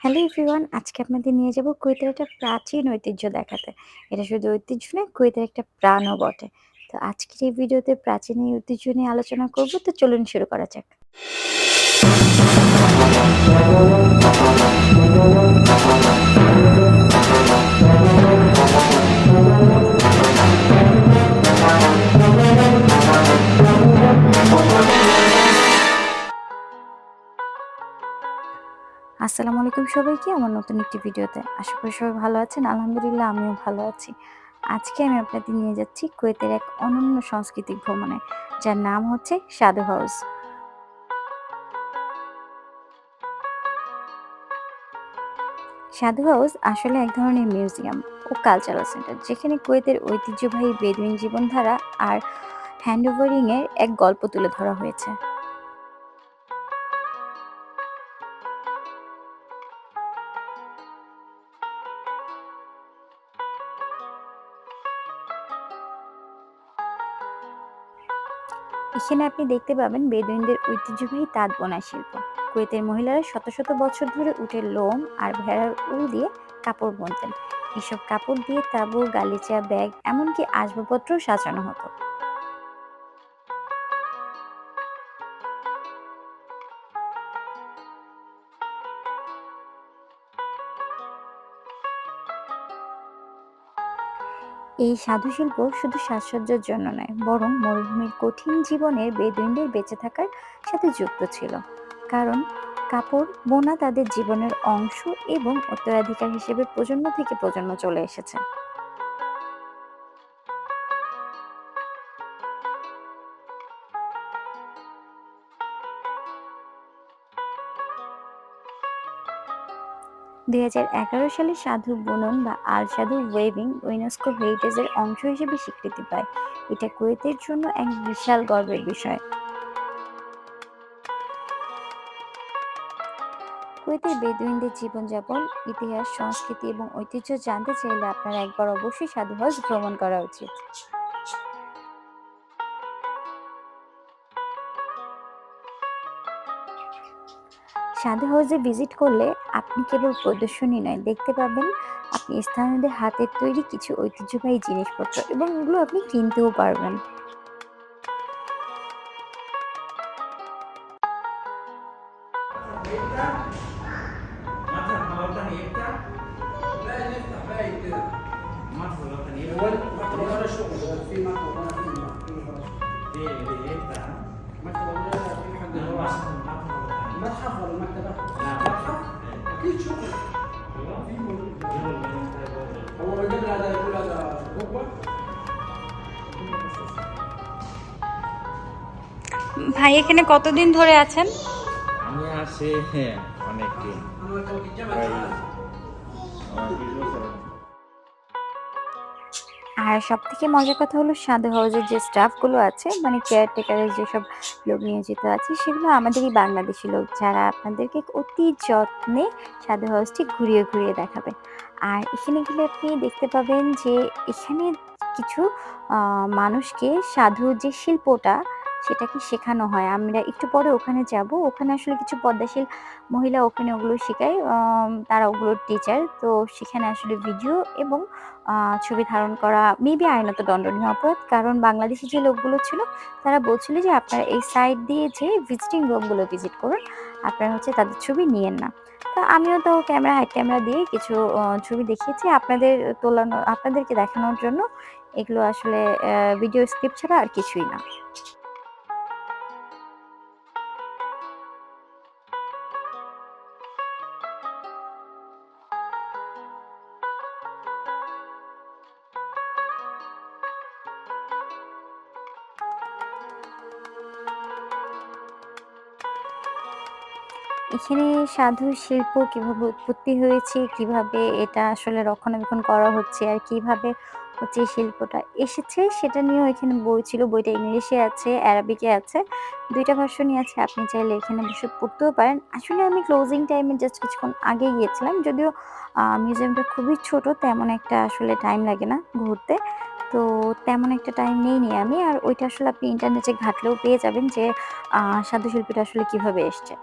Hello everyone আজকে আপনাদের নিয়ে যাব কুয়েতের একটা প্রাচীন ঐতিহ্য দেখাতে। এটা শুধু ঐতিহ্য নয়, কুয়েতের একটা প্রাণও বটে। তো আজকের এই ভিডিওতে প্রাচীন এই ঐতিহ্য নিয়ে আলোচনা করব। তো চলুন শুরু করা যাক। Thank আলাইকুম সবাইকে আমার নতুন একটি ভিডিওতে আশা করি সবাই ভালো আছেন। আলহামদুলিল্লাহ আমিও ভালো আছি। আজকে আমি আপনাদের নিয়ে যাচ্ছি কুয়েতের এক অনন্য সাংস্কৃতিক ভ্রমণে, যার নাম হচ্ছে সাধু হাউস। সাধু হাউস আসলে এক ধরনের মিউজিয়াম ও কালচারাল সেন্টার, যেখানে কুয়েতের ঐতিহ্যবাহী বেদুইন জীবনধারা আর হ্যান্ডওভারিং এর এক গল্প তুলে ধরা হয়েছে। এখানে আপনি দেখতে পাবেন বেদুইনদের ঐতিহ্যবাহী তাঁত বোনা শিল্প। কুয়েতের মহিলারা শত শত বছর ধরে উটের লোম আর ভেড়ার উল দিয়ে কাপড় বুনতেন। এসব কাপড় দিয়ে তাঁবু, গালিচা, ব্যাগ, এমনকি আসবাবপত্র সাজানো হতো। এই সাধু শিল্প শুধু সাজসজ্জার জন্য নয়, বরং মরুভূমির কঠিন জীবনের বেদুইনদের বেঁচে থাকার সাথে যুক্ত ছিল। কারণ কাপড়, বোনা তাদের জীবনের অংশ এবং উত্তরাধিকার হিসেবে প্রজন্ম থেকে প্রজন্ম চলে এসেছে। দুই হাজার এগারো সালে সাধু বুনন বা আল সাধু ওয়েভিং ইউনেস্কো হেরিটেজের অংশ হিসেবে স্বীকৃতি পায়। এটা কুয়েতের জন্য এক বিশাল গর্বের বিষয়। কুয়েতের বেদুইনদের জীবনযাপন, ইতিহাস, সংস্কৃতি এবং ঐতিহ্য জানতে চাইলে আপনার একবার অবশ্যই সাধু হাউস ভ্রমণ করা উচিত। সাধু হাউসে ভিজিট করলে আপনি কেবল প্রদর্শনী নয়, দেখতে পাবেন আপনি স্থানীয়দের হাতের তৈরি কিছু ঐতিহ্যবাহী জিনিসপত্র এবং এগুলো আপনি কিনতেও পারবেন। ভাই এখানে কতদিন ধরে আছেন? আমি আছি হ্যাঁ, অনেকদিন। আর সব থেকে মজার কথা হলো সাধু হাউজের যে স্টাফগুলো আছে মানে কেয়ারটেকারের যেসব লোক নিয়োজিত আছে, সেগুলো আমাদেরই বাংলাদেশি লোক যারা আপনাদেরকে অতি যত্নে সাধু হাউসটি ঘুরিয়ে ঘুরিয়ে দেখাবে। আর এখানে গেলে আপনি দেখতে পাবেন যে এখানে কিছু মানুষকে সাধু যে শিল্পটা সেটাকে শেখানো হয়? আমরা একটু পরে ওখানে যাব। ওখানে আসলে কিছু পদ্মাশীল মহিলা ওখানে ওগুলো শেখায়। তারা ওগুলোর টিচার তো সেখানে আসলে ভিডিও এবং ছবি ধারণ করা মেবি আইনত দণ্ডনীয় অপরাধ। কারণ বাংলাদেশি যে লোকগুলো ছিল, তারা বলছিল যে আপনারা এই সাইড দিয়ে যে ভিজিটিং রুমগুলো ভিজিট করুন। আপনারা হচ্ছে তাদের ছবি নিয়েন না। তা আমিও তো ক্যামেরা হাইড ক্যামেরা দিয়ে কিছু ছবি দেখিয়েছি। আপনাদের তোলানো, আপনাদেরকে দেখানোর জন্য এগুলো আসলে ভিডিও স্ক্রিপ্ট ছাড়া আর কিছুই না। এখানে সাধু, শিল্প কীভাবে উৎপত্তি হয়েছে, কীভাবে এটা আসলে রক্ষণাবেক্ষণ করা হচ্ছে আর কীভাবে হচ্ছে শিল্পটা এসেছে সেটা নিয়েও এখানে বই ছিল, বইটা ইংলিশে আছে, অ্যারাবিকে আছে। দুইটা ভার্সনই আছে, আপনি চাইলে এখানে বসে পড়তেও পারেন। আসলে আমি ক্লোজিং টাইমে জাস্ট কিছুক্ষণ আগে গিয়েছিলাম, যদিও মিউজিয়ামটা খুবই ছোট, তেমন একটা আসলে টাইম লাগে না ঘুরতে। তো তেমন একটা টাইম নেইনি আমি, আর ওইটা আসলে আপনি ইন্টারনেটে ঘাটলেও পেয়ে যাবেন যে সাধু শিল্পীটা আসলে কীভাবে এসছে।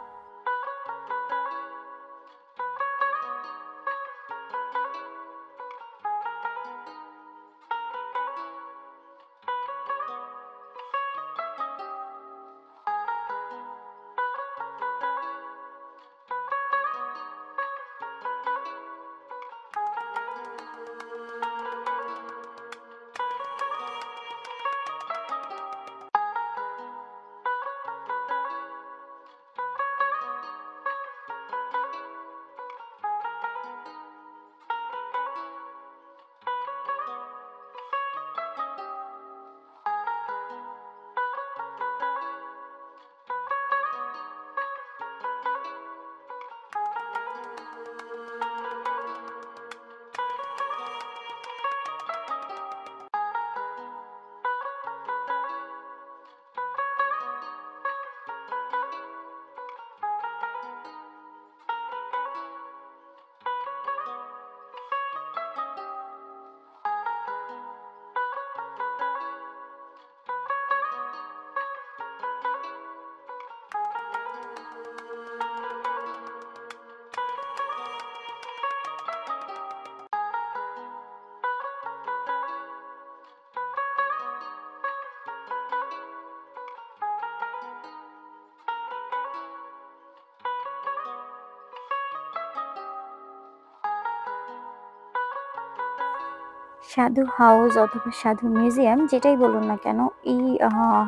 সাধু হাউস অথবা সাধু মিউজিয়াম, যেটাই বলুন না কেন, এই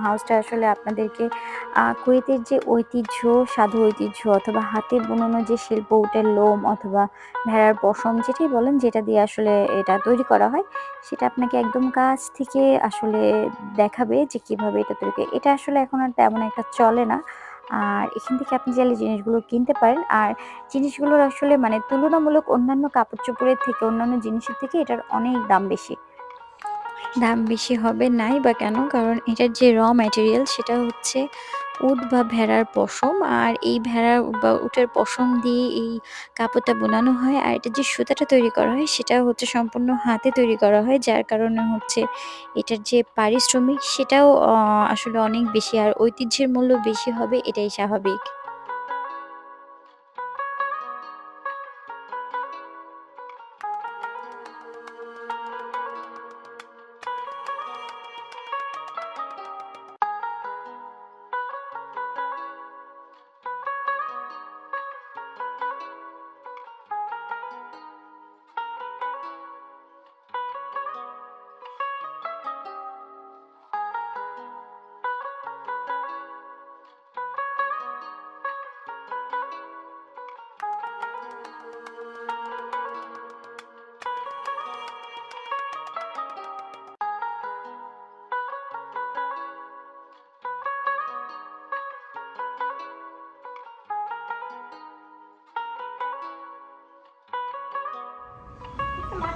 হাউসটা আসলে আপনাদেরকে কুয়েতের যে ঐতিহ্য, সাধু ঐতিহ্য অথবা হাতে বুনানো যে শিল্প উটের লোম অথবা ভেড়ার পশম, যেটাই বলেন, যেটা দিয়ে আসলে এটা তৈরি করা হয়, সেটা আপনাকে একদম কাছ থেকে আসলে দেখাবে যে কীভাবে এটা তৈরি এটা আসলে এখন আর তেমন একটা চলে না। আর এখান থেকে আপনি চাইলে জিনিসগুলো কিনতে পারেন। আর জিনিসগুলোর আসলে মানে তুলনামূলক অন্যান্য কাপড় চোপড়ের থেকে, অন্যান্য জিনিসের থেকে এটার অনেক দাম বেশি। দাম বেশি হবে নাই বা কেন? কারণ এটার যে র ম্যাটেরিয়াল সেটা হচ্ছে উট বা ভেড়ার পশম, আর এই ভেড়ার বা উটের পশম দিয়ে এই কাপড়টা বোনানো হয়। আর এটা যে সুতাটা তৈরি করা হয়, সেটা হচ্ছে সম্পূর্ণ হাতে তৈরি করা হয়, যার কারণে হচ্ছে এটার যে পারিশ্রমিক, সেটাও আসলে অনেক বেশি, আর ঐতিহ্যের মূল্য বেশি হবে, এটাই স্বাভাবিক।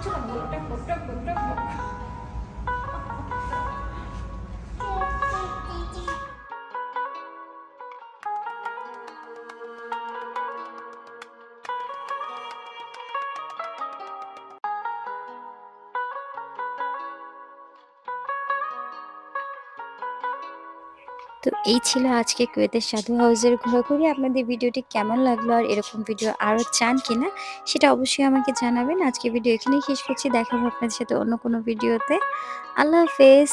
닥쳐라 뭐딱 뭐딱 뭐딱 뭐 তো এই ছিল আজকে কুয়েতের সাধু হাউসের ঘোরাঘুরি। আপনাদের ভিডিওটি কেমন লাগল আর এরকম ভিডিও আরও চান কিনা সেটা অবশ্যই আমাকে জানাবেন। আজকে ভিডিও এখানেই শেষ করছি। দেখাবো আপনাদের সাথে অন্য কোনো ভিডিওতে। আল্লাহ হাফেজ।